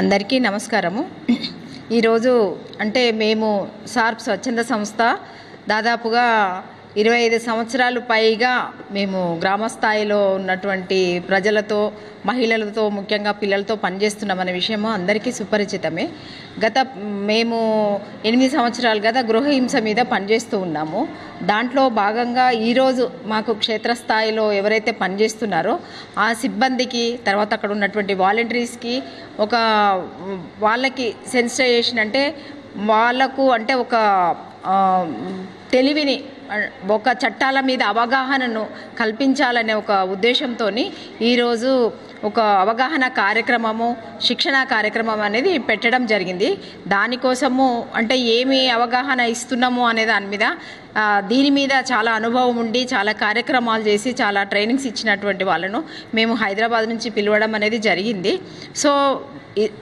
అందరికీ నమస్కారము. ఈరోజు అంటే మేము సార్ప్ స్వచ్ఛంద సంస్థ దాదాపుగా ఇరవై ఐదు సంవత్సరాలు పైగా మేము గ్రామస్థాయిలో ఉన్నటువంటి ప్రజలతో మహిళలతో ముఖ్యంగా పిల్లలతో పనిచేస్తున్నామనే విషయము అందరికీ సుపరిచితమే. గత మేము ఎనిమిది సంవత్సరాలు గత గృహహింస మీద పనిచేస్తూ ఉన్నాము. దాంట్లో భాగంగా ఈరోజు మాకు క్షేత్రస్థాయిలో ఎవరైతే పనిచేస్తున్నారో ఆ సిబ్బందికి తర్వాత అక్కడ ఉన్నటువంటి వాలంటీర్స్కి ఒక వాళ్ళకి సెన్సిటైజేషన్ అంటే వాళ్ళకు అంటే ఒక తెలివిని ఒక చట్టాల మీద అవగాహనను కల్పించాలనే ఒక ఉద్దేశంతో ఈరోజు ఒక అవగాహన కార్యక్రమము శిక్షణ కార్యక్రమం అనేది పెట్టడం జరిగింది. దానికోసము అంటే ఏమి అవగాహన ఇస్తున్నాము అనే దాని మీద దీని మీద చాలా అనుభవం ఉండి చాలా కార్యక్రమాలు చేసి చాలా ట్రైనింగ్స్ ఇచ్చినటువంటి వాళ్ళను మేము హైదరాబాద్ నుంచి పిలవడం అనేది జరిగింది. సో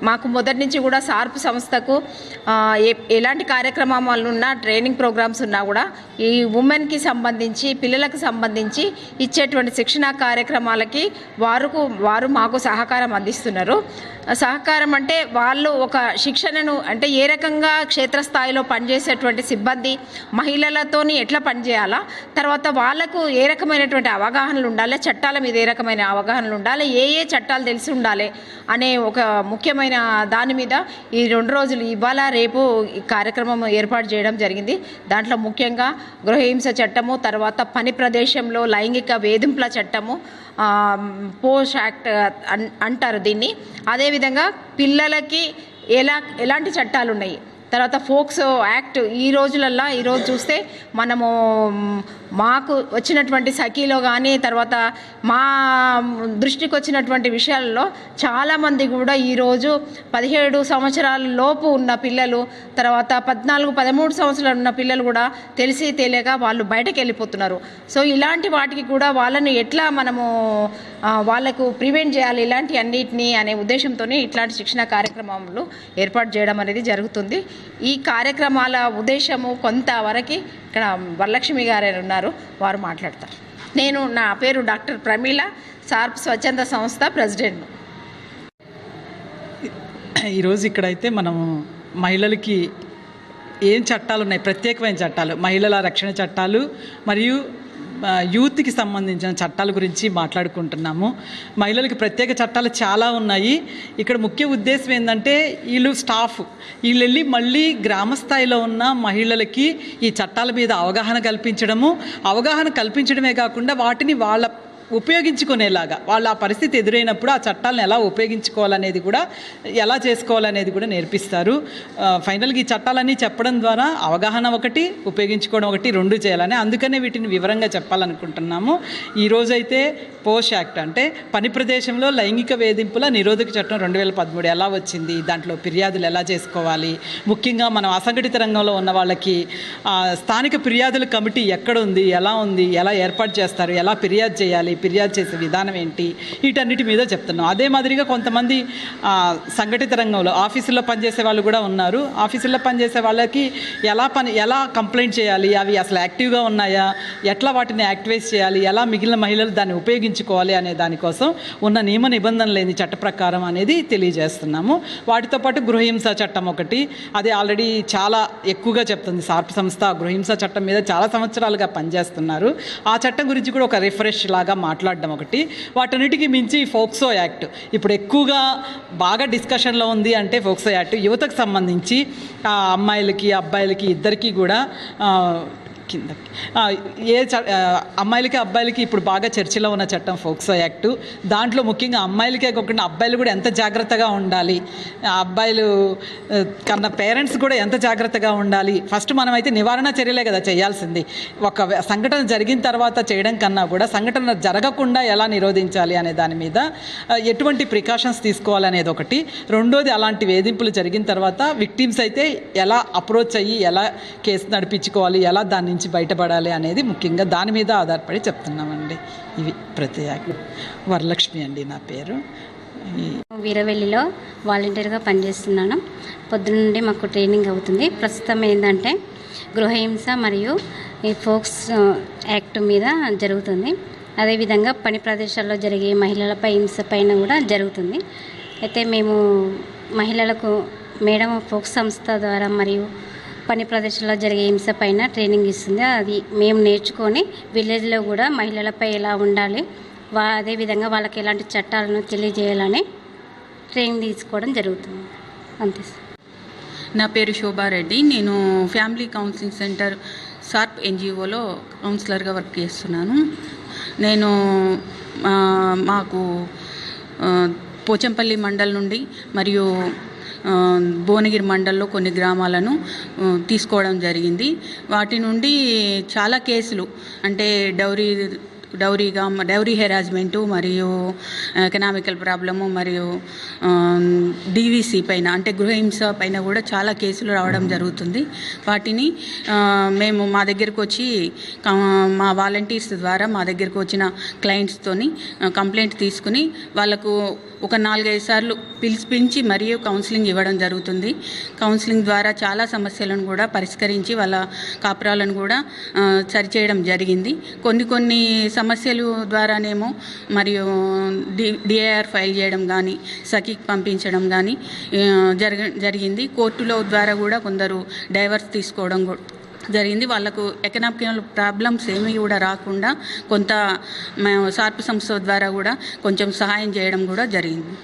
మాకు మొదటి నుంచి కూడా సార్ప్ సంస్థకు ఏ- ఎలాంటి కార్యక్రమాలు ఉన్నా ట్రైనింగ్ ప్రోగ్రామ్స్ ఉన్నా కూడా ఈ ఉమెన్కి సంబంధించి పిల్లలకు సంబంధించి ఇచ్చేటువంటి శిక్షణ కార్యక్రమాలకి వారుకు వారు మాకు సహకారం అందిస్తున్నారు. సహకారం అంటే వాళ్ళు ఒక శిక్షణను అంటే ఏ రకంగా క్షేత్రస్థాయిలో పనిచేసేటువంటి సిబ్బంది మహిళలతోని ఎట్లా పనిచేయాలా? తర్వాత వాళ్ళకు ఏ రకమైనటువంటి అవగాహనలు ఉండాలి? చట్టాల మీద ఏ రకమైన అవగాహనలు ఉండాలి? ఏ ఏ చట్టాలు తెలిసి ఉండాలి? అనే ఒక ముఖ్యమైన దాని మీద ఈ రెండు రోజులు ఇవాళ రేపు ఈ కార్యక్రమం ఏర్పాటు చేయడం జరిగింది. దాంట్లో ముఖ్యంగా గృహహింస చట్టము తర్వాత పని ప్రదేశంలో లైంగిక వేధింపుల చట్టము పోస్ట్ యాక్ట్ అంటారు దీన్ని. అదే అదేవిధంగా పిల్లలకి ఎలా ఎలాంటి చట్టాలు ఉన్నాయి తర్వాత ఫోక్స్ యాక్ట్ ఈ రోజులల్లో ఈరోజు చూస్తే మనము మాకు వచ్చినటువంటి సఖీలో కానీ తర్వాత మా దృష్టికి వచ్చినటువంటి విషయాల్లో చాలామంది కూడా ఈరోజు పదిహేడు సంవత్సరాల లోపు ఉన్న పిల్లలు తర్వాత పద్నాలుగు పదమూడు సంవత్సరాలు ఉన్న పిల్లలు కూడా తెలిసి తెలియక వాళ్ళు బయటకు వెళ్ళిపోతున్నారు. సో ఇలాంటి వాటికి కూడా వాళ్ళని ఎట్లా మనము వాళ్ళకు ప్రివెంట్ చేయాలి ఇలాంటి అన్నిటినీ అనే ఉద్దేశంతోనే ఇట్లాంటి శిక్షణ కార్యక్రమాలు ఏర్పాటు చేయడం అనేది జరుగుతుంది. ఈ కార్యక్రమాల ఉద్దేశము కొంతవరకు ఇక్కడ వరలక్ష్మి గారే ఉన్నారు వారు మాట్లాడతారు. నేను నా పేరు డాక్టర్ ప్రమీల సార్ప్ స్వచ్ఛంద సంస్థ ప్రెసిడెంట్ ఈరోజు ఇక్కడైతే మనం మహిళలకి ఏం చట్టాలు ఉన్నాయి? ప్రత్యేకమైన చట్టాలు మహిళల రక్షణ చట్టాలు మరియు యూత్కి సంబంధించిన చట్టాల గురించి మాట్లాడుకుంటున్నాము. మహిళలకు ప్రత్యేక చట్టాలు చాలా ఉన్నాయి. ఇక్కడ ముఖ్య ఉద్దేశం ఏంటంటే వీళ్ళు స్టాఫ్. వీళ్ళు వెళ్ళి మళ్ళీ గ్రామ స్థాయిలో ఉన్న మహిళలకి ఈ చట్టాల మీద అవగాహన కల్పించడము. అవగాహన కల్పించడమే కాకుండా వాటిని వాళ్ళ ఉపయోగించుకునేలాగా. వాళ్ళ ఆ పరిస్థితి ఎదురైనప్పుడు ఆ చట్టాలను ఎలా ఉపయోగించుకోవాలనేది కూడా ఎలా చేసుకోవాలనేది కూడా నేర్పిస్తారు. ఫైనల్గా ఈ చట్టాలన్నీ చెప్పడం ద్వారా అవగాహన ఒకటి ఉపయోగించుకోవడం ఒకటి రెండు చేయాలని అందుకనే వీటిని వివరంగా చెప్పాలనుకుంటున్నాము. ఈరోజైతే పోష్ యాక్ట్ అంటే పని ప్రదేశంలో లైంగిక వేధింపుల నిరోధక చట్టం రెండు వేల పదమూడు ఎలా వచ్చింది దాంట్లో ఫిర్యాదులు ఎలా చేసుకోవాలి ముఖ్యంగా మనం అసంఘటిత రంగంలో ఉన్న వాళ్ళకి స్థానిక ఫిర్యాదుల కమిటీ ఎక్కడ ఉంది ఎలా ఉంది ఎలా ఏర్పాటు చేస్తారు ఎలా ఫిర్యాదు చేయాలి ఫిర్యాదు చేసే విధానం ఏంటి? వీటన్నిటి మీద చెప్తున్నాం. అదే మాదిరిగా కొంతమంది సంఘటిత రంగంలో ఆఫీసుల్లో పనిచేసే వాళ్ళు కూడా ఉన్నారు. ఆఫీసుల్లో పనిచేసే వాళ్ళకి ఎలా పని ఎలా కంప్లైంట్ చేయాలి? అవి అసలు యాక్టివ్గా ఉన్నాయా? ఎట్లా వాటిని యాక్టివేట్ చేయాలి? ఎలా మిగిలిన మహిళలు దాన్ని ఉపయోగించుకోవాలి అనే దానికోసం ఉన్న నియమ నిబంధనలు ఏంది చట్ట ప్రకారం అనేది తెలియజేస్తున్నాము. వాటితో పాటు గృహహింస చట్టం ఒకటి. అది ఆల్రెడీ చాలా ఎక్కువగా చెప్తుంది. సార్ప్ సంస్థ గృహహింస చట్టం మీద చాలా సంవత్సరాలుగా పనిచేస్తున్నారు. ఆ చట్టం గురించి కూడా ఒక రిఫ్రెష్ లాగా మాట్లాడడం ఒకటి. వాటన్నిటికీ మించి ఫోక్సో యాక్ట్. ఇప్పుడు ఎక్కువగా బాగా డిస్కషన్లో ఉంది అంటే ఫోక్సో యాక్ట్. యువతకు సంబంధించి ఆ, అమ్మాయిలకి అబ్బాయిలకి ఇద్దరికీ కూడా కిందకి. ఏ చ- అమ్మాయిలకి అబ్బాయిలకి ఇప్పుడు బాగా చర్చలో ఉన్న చట్టం ఫోక్సో యాక్టు. దాంట్లో ముఖ్యంగా అమ్మాయిలకే కాకుండా అబ్బాయిలు కూడా ఎంత జాగ్రత్తగా ఉండాలి? ఆ అబ్బాయిలు కన్నా పేరెంట్స్ కూడా ఎంత జాగ్రత్తగా ఉండాలి? ఫస్ట్ మనమైతే నివారణ చర్యలే కదా చేయాల్సింది. ఒక సంఘటన జరిగిన తర్వాత చేయడం కన్నా కూడా సంఘటన జరగకుండా ఎలా నిరోధించాలి అనే దాని మీద ఎటువంటి ప్రికాషన్స్ తీసుకోవాలనేది ఒకటి. రెండోది అలాంటి వేధింపులు జరిగిన తర్వాత విక్టిమ్స్ అయితే ఎలా అప్రోచ్ అయ్యి ఎలా కేసు నడిపించుకోవాలి? ఎలా దాని నుంచి బయటపడాలి అనేది ముఖ్యంగా దాని మీద ఆధారపడి చెప్తున్నామండి. ఇవి ప్రతి వరలక్ష్మి అండి నా పేరు. వీరవెల్లిలో వాలంటీర్గా పనిచేస్తున్నాను. పొద్దున నుండి మాకు ట్రైనింగ్ అవుతుంది. ప్రస్తుతం ఏంటంటే గృహహింస మరియు ఈ ఫోక్స్ యాక్ట్ మీద జరుగుతుంది. అదేవిధంగా పని ప్రదేశాల్లో జరిగే మహిళలపై హింస పైన కూడా జరుగుతుంది. అయితే మేము మహిళలకు మేడం ఫోక్స్ సంస్థ ద్వారా మరియు పని ప్రదర్శనలో జరిగే హింస పైన ట్రైనింగ్ ఇస్తుంది. అది మేము నేర్చుకొని విలేజ్లో కూడా మహిళలపై ఎలా ఉండాలి వా అదేవిధంగా వాళ్ళకి ఎలాంటి చట్టాలను తెలియజేయాలని ట్రైనింగ్ తీసుకోవడం జరుగుతుంది. అంతే సార్. నా పేరు శోభారెడ్డి నేను ఫ్యామిలీ కౌన్సిలింగ్ సెంటర్ సార్ప్ ఎన్జిఓలో కౌన్సిలర్గా వర్క్ చేస్తున్నాను. నేను మాకు పోచంపల్లి మండల్ నుండి మరియు భువనగిరి మండల్లో కొన్ని గ్రామాలను తీసుకోవడం జరిగింది. వాటి నుండి చాలా కేసులు అంటే డౌరీ డౌరీగా డౌరీ హెరాస్మెంటు మరియు ఎకనామికల్ ప్రాబ్లము మరియు డీవీసీ పైన అంటే గృహహింస పైన కూడా చాలా కేసులు రావడం జరుగుతుంది. వాటిని మేము మా దగ్గరకు వచ్చి మా వాలంటీర్స్ ద్వారా మా దగ్గరకు వచ్చిన క్లయింట్స్తోని కంప్లైంట్ తీసుకుని వాళ్ళకు ఒక నాలుగైదు సార్లు పిలిపించి మరియు కౌన్సిలింగ్ ఇవ్వడం జరుగుతుంది. కౌన్సిలింగ్ ద్వారా చాలా సమస్యలను కూడా పరిష్కరించి వాళ్ళ కాపురాలను కూడా సరిచేయడం జరిగింది. కొన్ని కొన్ని సమస్యలు ద్వారానేమో మరియు డి డిఐఆర్ ఫైల్ చేయడం కానీ సఖీకి పంపించడం కానీ ఆ, జరగ జరిగింది. కోర్టులో ద్వారా కూడా కొందరు డైవర్స్ తీసుకోవడం కూడా జరిగింది. వాళ్ళకు ఎకనామికల్ ప్రాబ్లమ్స్ ఏమీ కూడా రాకుండా కొంత మేము సార్పు సంస్థ ద్వారా కూడా కొంచెం సహాయం చేయడం కూడా జరిగింది.